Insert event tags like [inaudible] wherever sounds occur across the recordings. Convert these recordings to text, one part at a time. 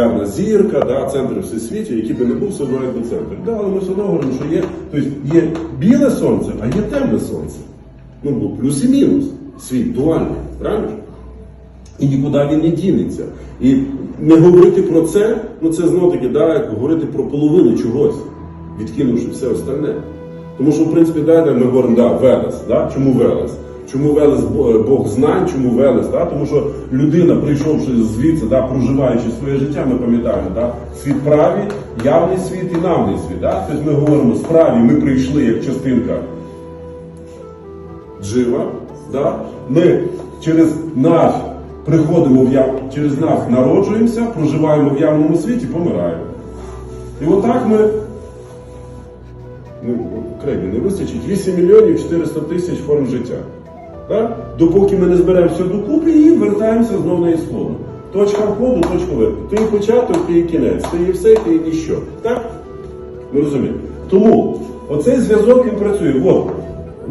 полярна зірка, да, центр всесвіті, який би не був, одно центр. Да, але ми все одно говоримо, що є, тобто є біле сонце, а є темне сонце. Ну, бо плюс і мінус. Світ дуальний, правильно? І нікуди він не дінеться. І не говорити про це, ну це знов таки, да, як говорити про половину чогось, відкинувши все остальне. Тому що, в принципі, да, ми говоримо, да, Велес. Да? Чому Велес? Чому Велес Бог знань, чому Велес? Да? Тому що людина, прийшовши звідси, да, проживаючи своє життя, ми пам'ятаємо, да? світ правий, явний світ і навний світ. Да? Тобто ми говоримо справі, ми прийшли як частинка джива. Да? Ми через нас приходимо в яв... через нас народжуємося, проживаємо в явному світі, помираємо. І отак ми. Ну, Крегі не вистачить 8 мільйонів 400 тисяч форм життя. Так? Допоки ми не зберемо все докупи і вертаємося знову на ісходу. Точка входу, точка виходу. Ти початок, ти є кінець, ти є все, ти є ніщо. Так? Ми розуміємо. Тому оцей зв'язок він працює. От.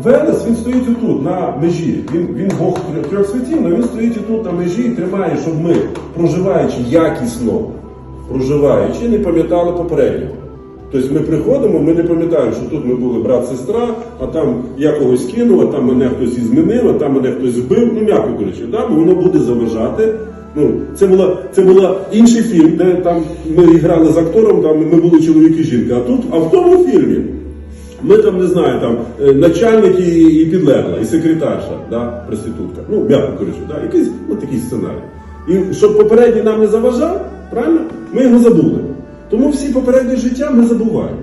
Велес він стоїть отут, на межі. Він, він Бог трьох світів, але він стоїть отут на межі і тримає, щоб ми, проживаючи якісно, проживаючи, не пам'ятали попереднього. Тобто ми приходимо, ми не пам'ятаємо, що тут ми були брат-сестра, а там я когось кинув, а там мене хтось і змінив, а там мене хтось збив, ну м'яко кажучи, да? бо воно буде заважати. Ну, це була це була інший фільм, де там ми грали з актором, там ми були чоловік і жінка. А тут, а в тому фільмі ми там не знаю, там е, начальник і, і підлегла, і секретарша, да, проститутка. Ну, м'яко кажучи, да, якийсь ну, такий сценарій. І щоб попередній нам не заважав, правильно, ми його забули. Тому всі попередні життя ми забуваємо.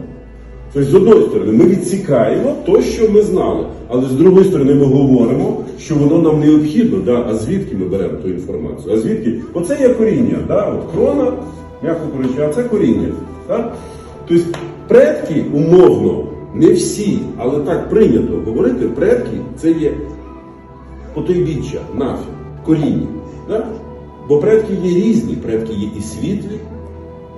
Тобто, з одної сторони, ми відсікаємо те, що ми знали, але з другої сторони, ми говоримо, що воно нам необхідно. Да? А звідки ми беремо ту інформацію? А звідки? Оце є коріння. Да? От крона, м'яко кажучи, а це коріння. Да? Тобто предки умовно, не всі, але так прийнято говорити, предки це є потойбіччя, нафі, коріння. Да? Бо предки є різні, предки є і світлі,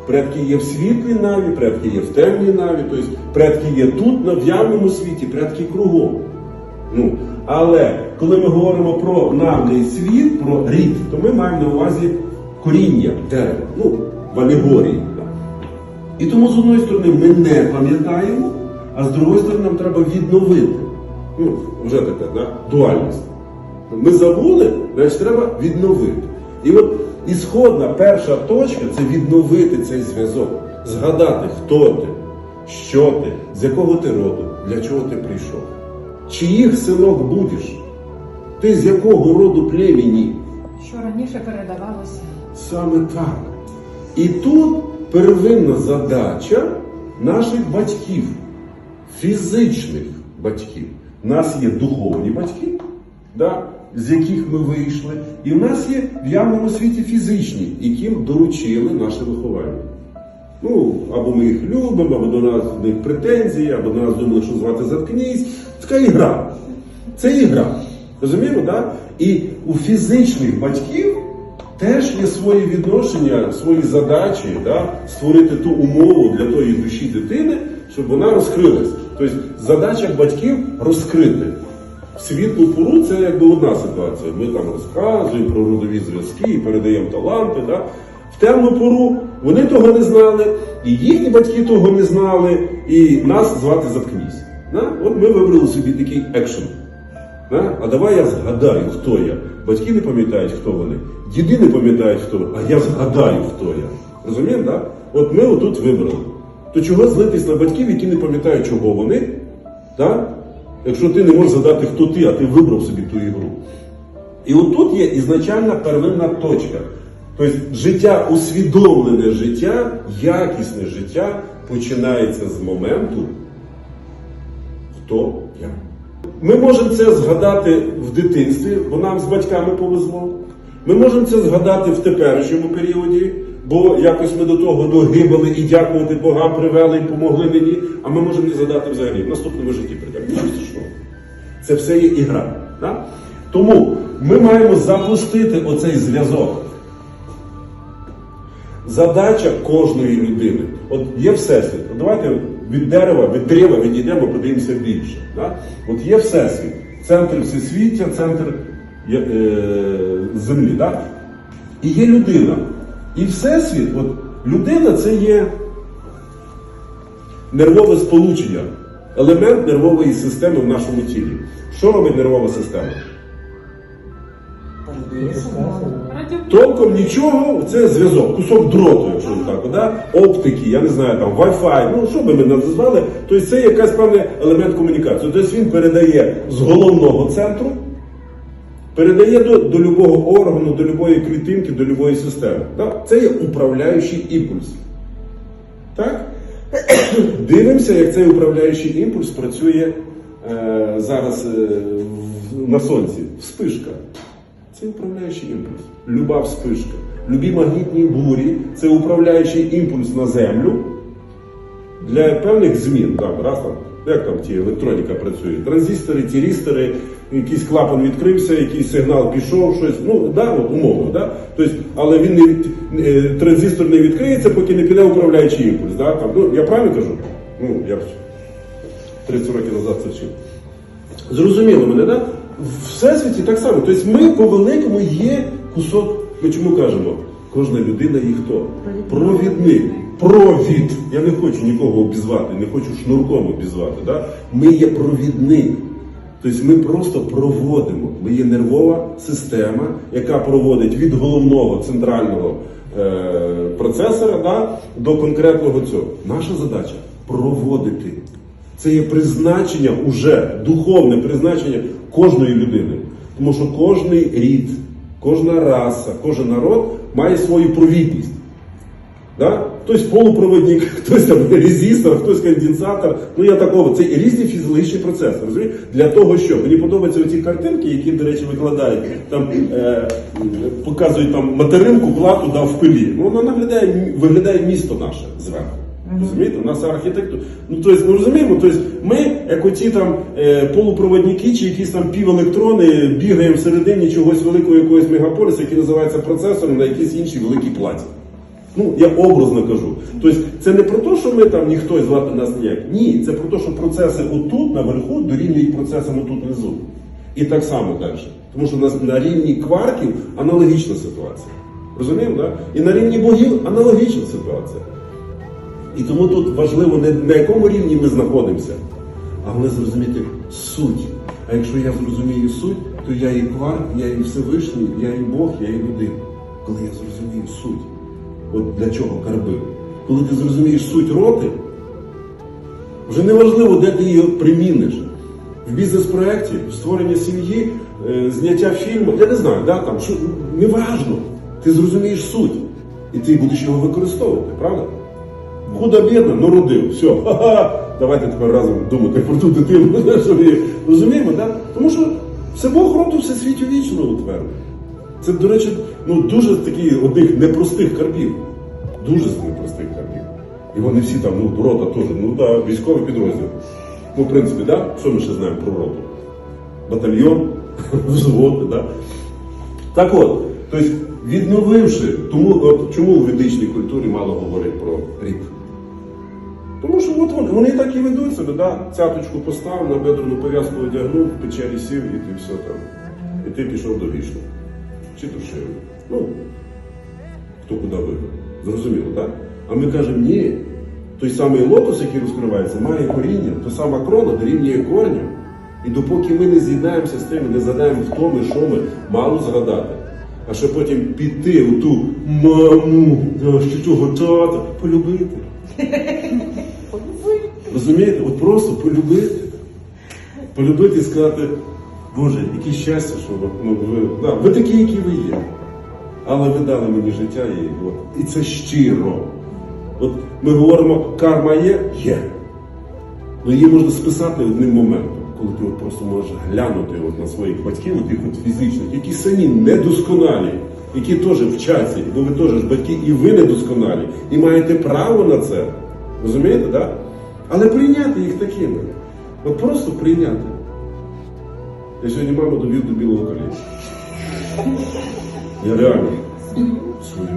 Предки є в світлій наві, предки є в темній наві, тобто предки є тут, на явному світі, предки кругом. Ну, але коли ми говоримо про навний світ, про рід, то ми маємо на увазі коріння дерева, ну, в алегорії. І тому з одної сторони ми не пам'ятаємо, а з другої сторони нам треба відновити. Ну, вже така да? дуальність. Ми забули, значить треба відновити. І от ісходна перша точка це відновити цей зв'язок, згадати, хто ти, що ти, з якого ти роду, для чого ти прийшов. Чиїх синок будеш? Ти з якого роду племені? Що раніше передавалося. Саме так. І тут первинна задача наших батьків, фізичних батьків. У нас є духовні батьки, да, з яких ми вийшли, і в нас є в явному світі фізичні, яким доручили наше виховання. Ну, або ми їх любимо, або до нас в них претензії, або до нас думали, що звати заткнись. Така ігра. Це ігра. Розуміємо, так? І у фізичних батьків теж є свої відношення, свої задачі, да? створити ту умову для тої душі дитини, щоб вона розкрилась. Тобто задача батьків розкрити. Світлу пору це якби одна ситуація. Ми там розказуємо про родові зв'язки, і передаємо таланти. Да? В темну пору вони того не знали, і їхні батьки того не знали, і нас звати заткнись. Да? От ми вибрали собі такий екшен. Да? А давай я згадаю, хто я. Батьки не пам'ятають, хто вони, діди не пам'ятають, хто вони, а я згадаю, хто я. Розуміємо, да? От ми отут вибрали. То чого злитись на батьків, які не пам'ятають, чого вони? Да? Якщо ти не можеш згадати, хто ти, а ти вибрав собі ту ігру. І отут є ізначальна первинна точка. Тобто життя, усвідомлене життя, якісне життя починається з моменту, хто я. Ми можемо це згадати в дитинстві, бо нам з батьками повезло. Ми можемо це згадати в теперішньому періоді, бо якось ми до того догибали і дякувати Богам привели і помогли мені. А ми можемо не згадати взагалі в наступному житті прийдемо. Це все є ігра. Да? Тому ми маємо запустити оцей зв'язок. Задача кожної людини. От є всесвіт. От давайте від дерева, від дерева відійдемо, подивимося більше. Да? От є всесвіт, центр всесвіття, центр е, землі. Да? І є людина. І всесвіт, от людина це є нервове сполучення, елемент нервової системи в нашому тілі. Що робить нервова система? Толком нічого, це зв'язок, кусок дроту, якщо так, да? оптики, я не знаю, там Wi-Fi, ну що би ми назвали, тобто це якась певний елемент комунікації. Тобто він передає з головного центру, передає до, до любого органу, до любої клітинки, до любої системи. Да? Це є управляючий імпульс. Так? [coughs] Дивимося, як цей управляючий імпульс працює зараз е, на сонці. Вспишка. Це управляючий імпульс. Люба вспишка. Любі магнітні бурі це управляючий імпульс на землю для певних змін. Там, раз там, як там ті електроніка працює? Транзистори, тірістори, якийсь клапан відкрився, якийсь сигнал пішов, щось. Ну, да, умовно, да? Тобто, але він не, е, транзистор не відкриється, поки не піде управляючий імпульс. Да? Там, ну, я правильно кажу? Ну, я 30 років назад це вчив. Зрозуміло мене, так? В всесвіті так само. Тобто ми по великому є кусок, ми чому кажемо? Кожна людина є хто? Провідник. Провід. Я не хочу нікого обізвати, не хочу шнурком обізвати. Да? Ми є провідник. Тобто ми просто проводимо. Ми є нервова система, яка проводить від головного центрального е, процесора да, до конкретного цього. Наша задача проводити. Це є призначення уже, духовне призначення кожної людини. Тому що кожний рід, кожна раса, кожен народ має свою провідність. Да? Хтось полупроводник, [laughs] хтось там резистор, хтось конденсатор. Ну я такого. Це різні фізіологічні процеси. Розумієте? Для того, що мені подобаються ці картинки, які, до речі, викладають, там е, показують там материнку, плату да, в пилі. Ну, вона наглядає, виглядає місто наше зверху. Розумієте? У нас архітектура. Ну, тобто, ми розуміємо, тобто ми, як оті там е, полупроводники чи якісь там півелектрони, бігаємо всередині чогось великого якогось мегаполісу, який називається процесором на якійсь іншій великій платі. Ну, я образно кажу. Тобто, це не про те, що ми там ніхто звати нас ніяк. Ні, це про те, що процеси отут, наверху, дорівнюють процесам отут внизу. І так само далі. Тому що на, на рівні кварків аналогічна ситуація. Розуміємо, так? І на рівні богів аналогічна ситуація. І тому тут важливо не на якому рівні ми знаходимося, а головне зрозуміти суть. А якщо я зрозумію суть, то я і кварк, я і Всевишній, я і Бог, я і людина. Коли я зрозумію суть. От для чого карби? Коли ти зрозумієш суть роти, вже не важливо, де ти її приміниш. В бізнес-проєкті, в створенні сім'ї, е, зняття фільму, я не знаю, да, там, що, не важно. Ти зрозумієш суть. І ти будеш його використовувати, правда? Худо бідно, ну родив, все. [laughs] Ха-ха. Давайте тепер разом думати про ту дитину. [laughs] щоб її- Розуміємо, так? Тому що все Бог роду все світі вічно утвердив. Це, до речі, ну дуже такий одних непростих карбів. Дуже з непростих карбів. І вони всі там, ну, рота теж, ну да, військовий підрозділ. Ну, в принципі, да? що ми ще знаємо про роту? Батальйон, [laughs] взвод, да? Так от, тобто, відновивши, тому от, чому у ведичній культурі мало говорять про рід? Тому що от вони, вони так і ведуть себе, да? цяточку поставив, на бедрену пов'язку одягнув, в печері сів і ти все там. І ти пішов до вішну. Чи шиї. Ну, хто куди вибрав. Зрозуміло, так? А ми кажемо, ні. Той самий лотос, який розкривається, має коріння, та сама крона дорівнює корню. І допоки ми не з'єднаємося з тим, не згадаємо, хто ми, що ми, мало згадати. А ще потім піти у ту маму, що того тата, полюбити. [laughs] Розумієте? От просто полюбити. Полюбити і сказати, Боже, яке щастя, що ви, ну, ви, да, ви такі, які ви є. Але ви дали мені життя і, от, і це щиро. От ми говоримо, карма є? Є. Ну її можна списати одним моментом, коли ти от просто можеш глянути от на своїх батьків, от от фізичних, які самі недосконалі, які теж вчаться, бо ви теж батьки, і ви недосконалі, і маєте право на це. Розумієте? Да? Але прийняти їх такими. От просто прийняти. Я сьогодні маму довів до білого коліна. Я реально свою.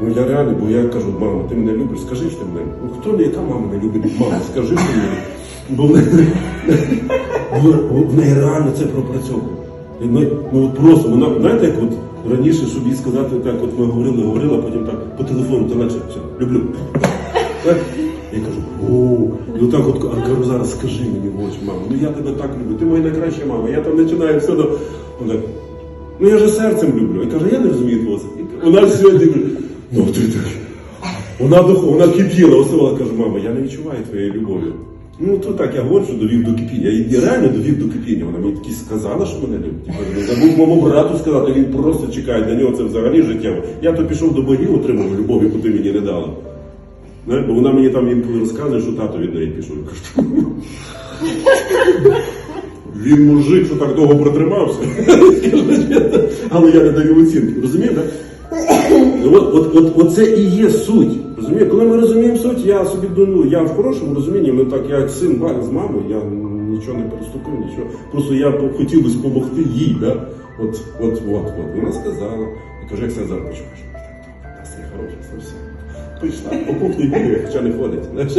Ну я реально, бо я кажу, мама, ти мене любиш, скажи, що ти мене. Ну хто не яка мама не любить? Мама, скажи що мене. Бо в неї- реально це пропрацьовує. Ну от просто, вона, знаєте, як от раніше, їй сказати так, от ми говорили, говорили, а потім так по телефону, та наче все, люблю. Так? Я кажу, о, і отак от а кажу, зараз скажи мені в очі, мамо, ну я тебе так люблю, ти моя найкраща мама. Я там починаю все до. Вона так, ну я же серцем люблю. І каже, я не розумію твого. Вона сьогодні, ну ти так. Вона духу, вона кипіла, осила, каже, мама, я не відчуваю твоєї любові. Ну то так, я говорю, що довів до кипіння. Я її реально довів до кипіння. Вона мені таки сказала, що мене любить. Типу, не забув моєму брату сказати, він просто чекає для нього це взагалі життєво. Я то пішов до богів, отримав любов, яку ти мені не дала. Бо вона мені там інколи розказує, що тато від неї пішов. Він мужик, що так довго протримався. Але я не даю оцінки. Розумієте? От, от, от, оце і є суть. Розумієте? Коли ми розуміємо суть, я собі думаю, я в хорошому розумінні, ми так, я син з мамою, я нічого не переступив, нічого. Просто я хотів би допомогти їй. Да? От, от, от, от. Вона сказала, я кажу, як себе зараз почуваєш? Все хороше, все все. Пішла, по кухні бігає, хоча не ходить. знаєш.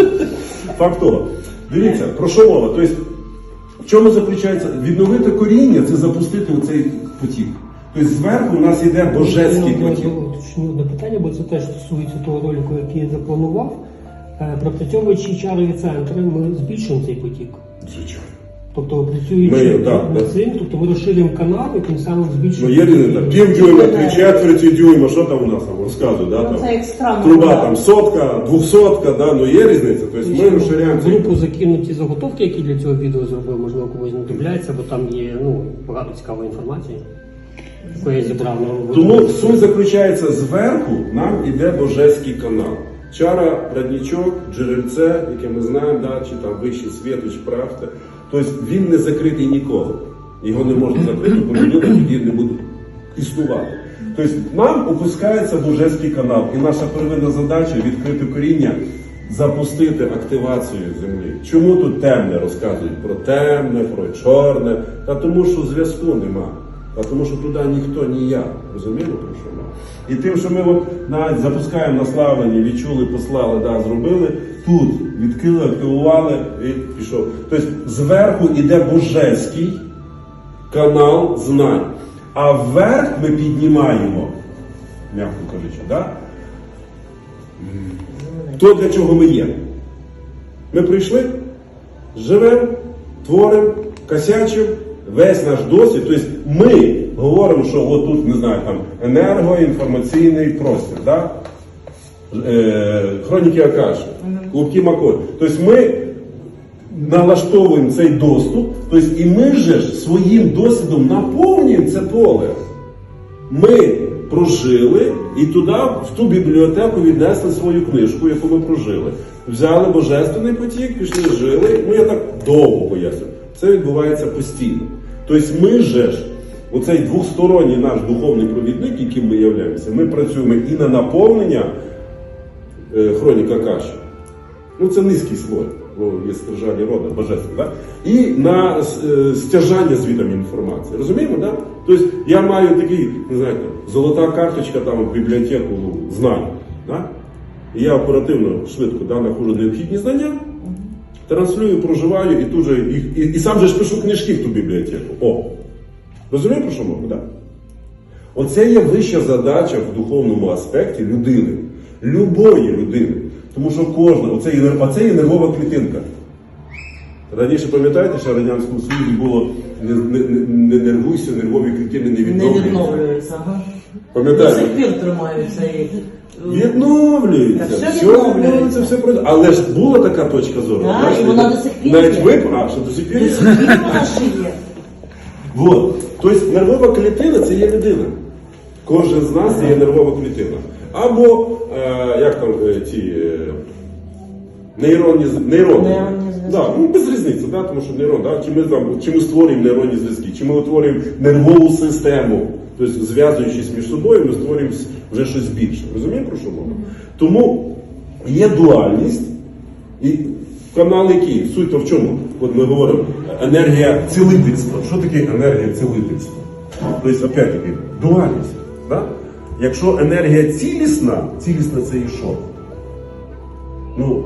Факт того. Дивіться, про що мова? Тобто, в чому заключається? Відновити коріння це запустити оцей потік. Тобто зверху у нас йде божеський Я потік. уточню одне питання, бо це теж стосується того ролику, який я запланував. Е, Пропрацьовуючи чарові центри, ми збільшуємо цей потік. Звичайно. Тобто працюючи Ми, да, над да. цим, тобто ми розширюємо канал і тим самим Ну, збільшуємо. є різниця. Пів дюйма, три четверті дюйма, що там у нас там розказують, да? Ну, Там. це. Труба да. там сотка, двохсотка, да? ну є різниця. Тобто ми розширяємо В групу закинуті заготовки, які для цього відео зробив, можливо, комусь знадобляться, бо там є ну, багато цікавої інформації, яку я зібрав на Тому суть заключається зверху нам іде божеський канал. Чара, родничок, джерельце, яке ми знаємо, да, чи там вищий світоч, правда. Тобто він не закритий ніколи. Його не можна закрити, бо людина тоді не буде існувати. Тобто нам опускається божеський канал, і наша первинна задача відкрити коріння, запустити активацію землі. Чому тут темне розказують про темне, про чорне? Та тому, що зв'язку нема. А тому що туди ніхто ні я. Розумієте, про що ми? І тим, що ми от навіть запускаємо на славлення, відчули, послали, да, зробили, тут відкрили, активували і пішов. Тобто зверху іде божеський канал знань. А вверх ми піднімаємо, м'яко кажучи, да? то для чого ми є. Ми прийшли, живемо, творимо, косячимо, весь наш досвід. Тобто ми говоримо, що тут, не знаю, там енергоінформаційний простір, да? е, хроніки Акаші, клубки Маколь. Тобто ми налаштовуємо цей доступ, тобто і ми же ж своїм досвідом наповнюємо це поле. Ми прожили і туди, в ту бібліотеку віднесли свою книжку, яку ми прожили. Взяли божественний потік, пішли, жили. Ну я так довго поясню. Це відбувається постійно. Тобто ми же ж, оцей двосторонній наш духовний провідник, яким ми являємося, ми працюємо і на наповнення е, хроніка Каші. Ну, це низький слой, бо є стержання рода, божественне, да? І на е, стяжання звітом інформації. Розуміємо, да? Тобто я маю такий, не знаю, золота карточка там в бібліотеку знань. Да? І я оперативно, швидко да, знаходжу необхідні знання, транслюю, проживаю і тут же їх, і, і сам же ж пишу книжки в ту бібліотеку. О! Розумієте, про що мова? Да? Оце є вища задача в духовному аспекті людини, любої людини. Тому що кожна, оце є, оце є нервова клітинка. Раніше пам'ятаєте, що в Радянському Союзі було не, не, не, не нервуйся, нервові клітини не Не відновлюються. Ага. До сих пір тримаються і. Відновлюється, все все відновлюється. відновлюється, все пройде. Але ж була така точка зору. Да, знаєш, і вона до сих пір Навіть є. а, що до сих пір є? вона. Вот. Тобто нервова клітина це є людина. Кожен з нас є нервова клітина. Або, е, як там е, ці е, нейронні, з- нейрони. Нейронні зв'язки. Да, ну, без різниці, да, тому що нейрон, да, чи, ми, там, чи ми створюємо нейронні зв'язки, чи ми утворюємо нервову систему. Тобто, зв'язуючись між собою, ми створюємо с- вже щось більше. Розумієте, про що мова? Тому є дуальність, і канал який? Суть то в чому? От ми говоримо енергія цілительства. Що таке енергія цілительства? Тобто, опять-таки, дуальність. Да? Якщо енергія цілісна, цілісна це і що? Ну,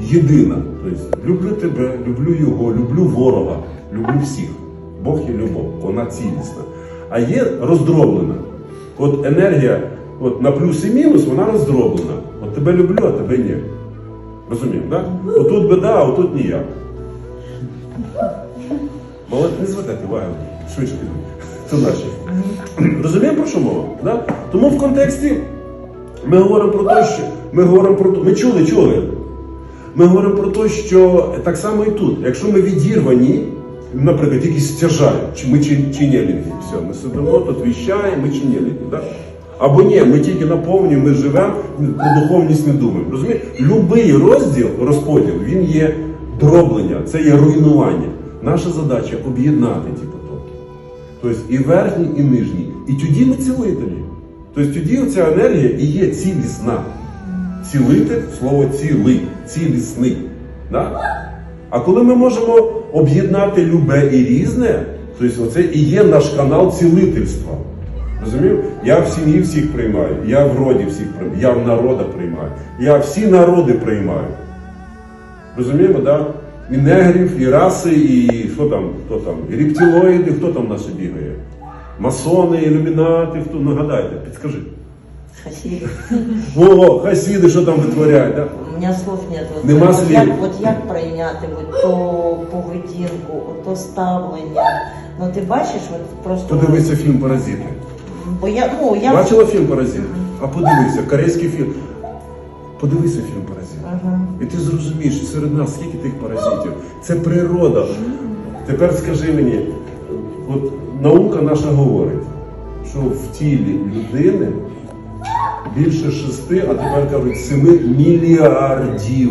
єдина. Тобто, люблю тебе, люблю його, люблю ворога, люблю всіх. Бог є любов, вона цілісна. а є роздроблена. От енергія от на плюс і мінус, вона роздроблена. От тебе люблю, а тебе ні. Розумієш, так? Отут беда, а отут ніяк. Молодець, не звертайте увагу, швидше. Це наші. Розуміємо про що мова? Да? Тому в контексті ми говоримо про те, що ми говоримо про те, ми чули, чули. Ми говоримо про те, що так само і тут. Якщо ми відірвані, наприклад, якісь стяжають, ми чи, чинєлінги, все, ми сидимо, тут віщаємо, ми чинєлінги. Да? Або ні, ми тільки наповнюємо, ми живемо, про духовність не думаємо. Розумієте? Любий розділ, розподіл, він є дроблення, це є руйнування. Наша задача об'єднати ті потоки. Тобто і верхній, і нижній. І тоді ми цілителі. Тобто тоді ця енергія і є цілісна. Цілитель слово цілий, цілісний. Да? А коли ми можемо об'єднати любе і різне, тобто оце і є наш канал цілительства. Розумів? Я в сім'ї всіх приймаю, я в роді всіх приймаю, я в народах приймаю, я всі народи приймаю. Розуміємо, так? Да? І негрів, і раси, і що там, хто там, і рептилоїди, хто там нас бігає? Масони, ілюмінати, хто нагадайте, підскажи. Хасиди. О, хасіди, що там витворяють, да? У меня слов нет. Нема слів. як, от як прийняти от, то поведінку, от, то ставлення. Ну ти бачиш, от просто. Подивися фільм Паразити. Бо я, ну, я... Бачила фільм Паразити? А подивися, корейський фільм. Подивися фільм Паразит. Ага. І ти зрозумієш, що серед нас скільки тих паразитів. Це природа. Тепер скажи мені, от наука наша говорить, що в тілі людини більше шести, а тепер кажуть семи мільярдів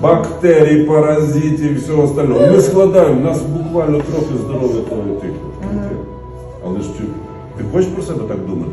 бактерій, паразитів і всього остального. Ми складаємо, у нас буквально трохи здоров'я твоє тихо. Але ж ти, ти хочеш про себе так думати?